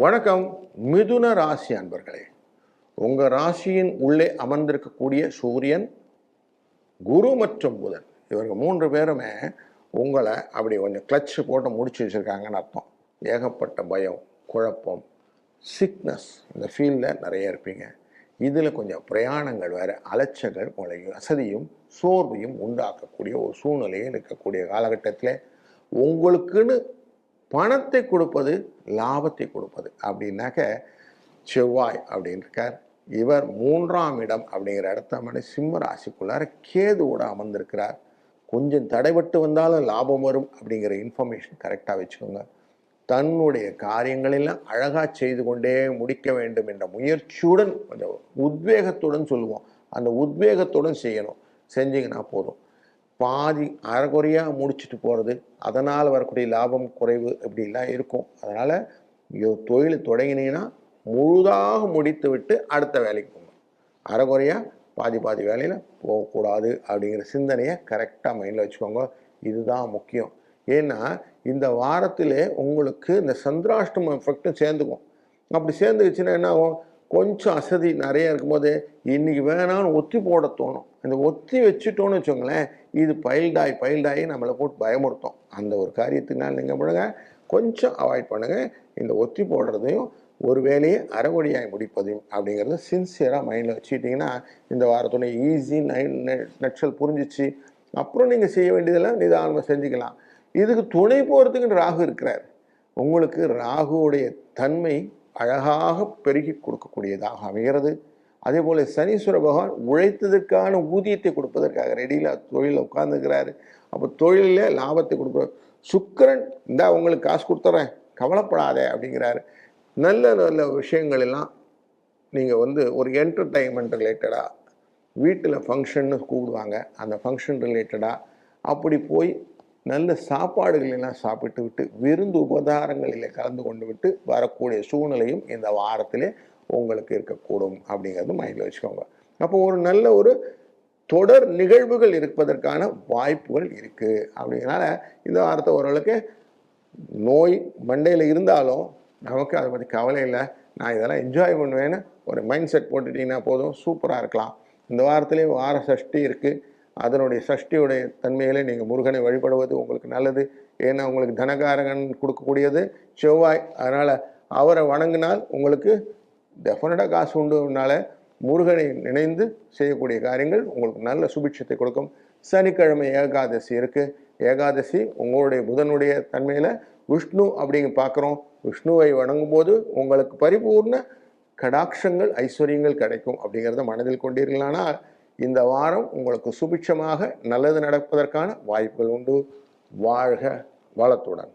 வணக்கம் மிதுன ராசி அன்பர்களே. உங்கள் ராசியின் உள்ளே அமர்ந்திருக்கக்கூடிய சூரியன் குரு மற்றும் புதன். இவங்க மூன்று பேருமே உங்களை அப்படி கொஞ்சம் கிளச்சு போட்டு முடிச்சு வச்சுருக்காங்கன்னு அர்த்தம். ஏகப்பட்ட பயம் குழப்பம் சிக்னஸ் இந்த ஃபீல்டில் நிறைய இருப்பீங்க. இதில் கொஞ்சம் பிரயாணங்கள் வேறு அலைச்சல்கள் உங்களை வசதியும் சோர்வையும் உண்டாக்கக்கூடிய ஒரு சூழ்நிலையில் இருக்கக்கூடிய காலகட்டத்தில் உங்களுக்குன்னு பணத்தை கொடுப்பது லாபத்தை கொடுப்பது. அப்படின்னாக்க செவ்வாய் அப்படின்னு இருக்கார் இவர் மூன்றாம் இடம் அப்படிங்கிற இடத்த மாதிரி சிம்ம ராசிக்குள்ளார கேதுவோட அமர்ந்திருக்கிறார். கொஞ்சம் தடைபட்டு வந்தாலும் லாபம் வரும் அப்படிங்கிற இன்ஃபர்மேஷன் கரெக்டாக வச்சுக்கோங்க. தன்னுடைய காரியங்களெல்லாம் அழகாக செய்து கொண்டே முடிக்க வேண்டும் என்ற முயற்சியுடன் கொஞ்சம் உத்வேகத்துடன் சொல்லுவோம். அந்த உத்வேகத்துடன் செய்யணும். செஞ்சீங்கன்னா போதும். பாதி அறகுறையாக முடிச்சுட்டு போகிறது அதனால் வரக்கூடிய லாபம் குறைவு இப்படிலாம் இருக்கும். அதனால் தொழில் தொடங்கினீங்கன்னா முழுதாக முடித்து விட்டு அடுத்த வேலைக்கு போங்க. அறகுறையாக பாதி பாதி வேலையில் போகக்கூடாது அப்படிங்கிற சிந்தனையை கரெக்டாக மைண்டில் வச்சுக்கோங்க. இதுதான் முக்கியம். ஏன்னா இந்த வாரத்திலே உங்களுக்கு இந்த சந்திராஷ்டம எஃபெக்டும் சேர்ந்துக்கும். அப்படி சேர்ந்துக்குச்சுன்னா என்ன ஆகும்? கொஞ்சம் அசதி நிறைய இருக்கும்போது இன்றைக்கி வேணான்னு ஒத்தி போட தோணும். இந்த ஒத்தி வச்சுட்டோன்னு வச்சுக்கோங்களேன் இது பயில்டாய் பயில்டாயி நம்மளை போட்டு பயமுறுத்தும். அந்த ஒரு காரியத்தினால் நீங்கள் பண்ணுங்கள் கொஞ்சம் அவாய்ட் பண்ணுங்கள் இந்த ஒத்தி போடுறதையும் ஒரு வேலையை அறவழியாய் முடிப்பதையும் அப்படிங்கிறத சின்சியராக மைண்டில் வச்சுக்கிட்டிங்கன்னா இந்த வாரத்துடைய ஈஸி நைன் நட்சல் புரிஞ்சிச்சு. அப்புறம் நீங்கள் செய்ய வேண்டியதெல்லாம் நிதானமாக செஞ்சுக்கலாம். இதுக்கு துணை போகிறதுக்குன்னு ராகு இருக்கிறார். உங்களுக்கு ராகுவுடைய தன்மை அழகாக பெருகி கொடுக்கக்கூடியதாக அமைகிறது. அதே போல் சனீஸ்வர பகவான் உழைத்ததற்கான ஊதியத்தை கொடுப்பதற்காக ரெடியில் தொழிலில் உட்கார்ந்துக்கிறாரு. அப்போ தொழிலில் லாபத்தை கொடுக்குறாரு. சுக்கரன் இந்தா உங்களுக்கு காசு கொடுத்துட்றேன் கவலைப்படாதே அப்படிங்கிறாரு. நல்ல நல்ல விஷயங்கள் எல்லாம் நீங்கள் வந்து ஒரு என்டர்டைன்மெண்ட் ரிலேட்டடாக வீட்டில் ஃபங்க்ஷன்னு கூப்பிடுவாங்க. அந்த ஃபங்க்ஷன் ரிலேட்டடாக அப்படி போய் நல்ல சாப்பாடுகள் எல்லாம் சாப்பிட்டு விட்டு விருந்து உபதாரங்களில் கலந்து கொண்டு விட்டு வரக்கூடிய சூழ்நிலையும் இந்த வாரத்திலே உங்களுக்கு இருக்கக்கூடும் அப்படிங்கிறது மைண்டில் வச்சுக்கோங்க. அப்போ ஒரு நல்ல ஒரு தொடர் நிகழ்வுகள் இருப்பதற்கான வாய்ப்புகள் இருக்குது அப்படிங்கிறனால இந்த வாரத்தை ஓரளவுக்கு நோய் மண்டையில் இருந்தாலும் நமக்கு அதை பற்றி கவலை இல்லை. நான் இதெல்லாம் என்ஜாய் பண்ணுவேன்னு ஒரு மைண்ட் செட் போட்டுட்டிங்கன்னா போதும் சூப்பராக இருக்கலாம். இந்த வாரத்துலேயும் வார சஷ்டி இருக்குது அதனுடைய சஷ்டியுடைய தன்மையிலே நீங்கள் முருகனை வழிபடுவது உங்களுக்கு நல்லது. ஏன்னா உங்களுக்கு தனகாரகன் கொடுக்கக்கூடியது செவ்வாய். அதனால் அவரை வணங்கினால் உங்களுக்கு டெஃபினட்டாக காசு உண்டுனால முருகனை நினைந்து செய்யக்கூடிய காரியங்கள் உங்களுக்கு நல்ல சுபிட்சத்தை கொடுக்கும். சனிக்கிழமை ஏகாதசி இருக்குது ஏகாதசி உங்களுடைய புதனுடைய தன்மையில் விஷ்ணு அப்படிங்க பார்க்குறோம். விஷ்ணுவை வணங்கும் போது உங்களுக்கு பரிபூர்ண கடாட்சங்கள் ஐஸ்வர்யங்கள் கிடைக்கும் அப்படிங்கிறத மனதில் கொண்டீர்களானால் இந்த வாரம் உங்களுக்கு சுபிட்சமாக நல்லது நடப்பதற்கான வாய்ப்புகள் உண்டு. வாழ்க வளத்துடன்.